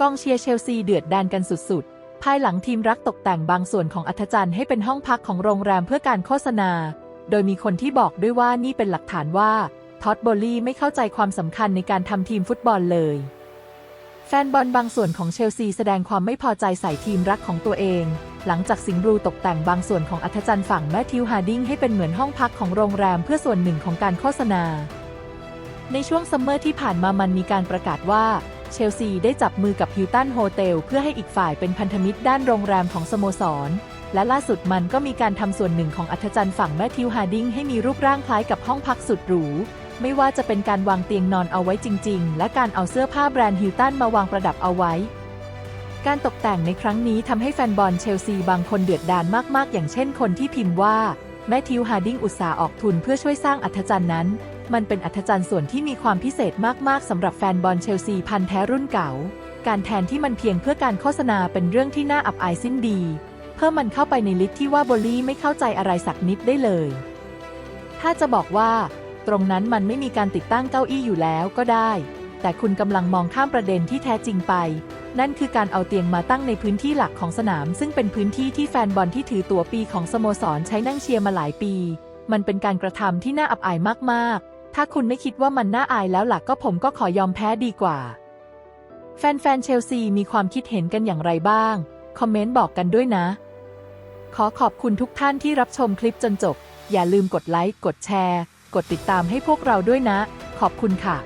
กองเชียร์เชลซีเดือดดานกันสุดๆ ภายหลังทีมรักตกแต่งบางส่วนของอัธจันทร์ให้เป็นห้องพักของโรงแรมเพื่อการโฆษณา โดยมีคนที่บอกด้วยว่านี่เป็นหลักฐานว่าท็อดโบลี่ไม่เข้าใจความสำคัญในการทำทีมฟุตบอลเลย แฟนบอลบางส่วนของเชลซีแสดงความไม่พอใจใส่ทีมรักของตัวเอง หลังจากสิงบลูตกแต่งบางส่วนของอัธจันทร์ฝั่งแมทธิวฮาร์ดิงให้เป็นเหมือนห้องพักของโรงแรมเพื่อส่วนหนึ่งของการโฆษณา ในช่วงซัมเมอร์ที่ผ่านมามันมีการประกาศว่า เชลซีได้จับมือกับฮิลตันโฮเทลเพื่อให้อีกฝ่ายเป็นพันธมิตรด้านโรงแรมของสโมสร และล่าสุดมันก็มีการทำส่วนหนึ่งของอัธจันทร์ฝั่งแมทธิวฮาร์ดิงให้มีรูปร่างคล้ายกับห้องพักสุดหรู ไม่ว่าจะเป็นการวางเตียงนอนเอาไว้จริง ๆ และการเอาเสื้อผ้าแบรนด์ฮิลตันมาวางประดับเอาไว้ การตกแต่งในครั้งนี้ทำให้แฟนบอลเชลซีบางคนเดือดดานมากๆ อย่างเช่นคนที่พิมพ์ว่าแมทธิวฮาร์ดิงอุตสาห์ออกทุนเพื่อช่วยสร้างอัธจันทร์นั้น มันเป็นอัธจันทร์ส่วนที่มีความพิเศษมากๆสำหรับแฟนบอลเชลซีพันแท้รุ่นเก่า การแทนที่มันเพียงเพื่อการโฆษณาเป็นเรื่องที่น่าอับอายสิ้นดี เพิ่มมันเข้าไปในลิสต์ที่ว่าโบลี่ไม่เข้าใจอะไรสักนิดได้เลย ถ้าจะบอกว่า ตรงนั้นมันไม่มีการติดตั้งเก้าอี้อยู่แล้วก็ได้ แต่คุณกำลังมองข้ามประเด็นที่แท้จริงไป นั่นคือการเอาเตียงมาตั้งในพื้นที่หลักของสนาม ซึ่งเป็นพื้นที่ที่แฟนบอลที่ถือตั๋วปีของสโมสรใช้นั่งเชียร์มาหลายปีมันเป็นการกระทำที่น่าอับอายมาก ๆ ถ้าคุณไม่คิดว่ามันน่าอายแล้วหลักก็ผมก็ขอยอมแพ้ดีกว่า แฟนๆเชลซีมีความคิดเห็นกันอย่างไรบ้าง คอมเมนต์บอกกันด้วยนะ ขอขอบคุณทุกท่านที่รับชมคลิปจนจบ อย่าลืมกดไลค์ กดแชร์ กดติดตามให้พวกเราด้วยนะ ขอบคุณค่ะ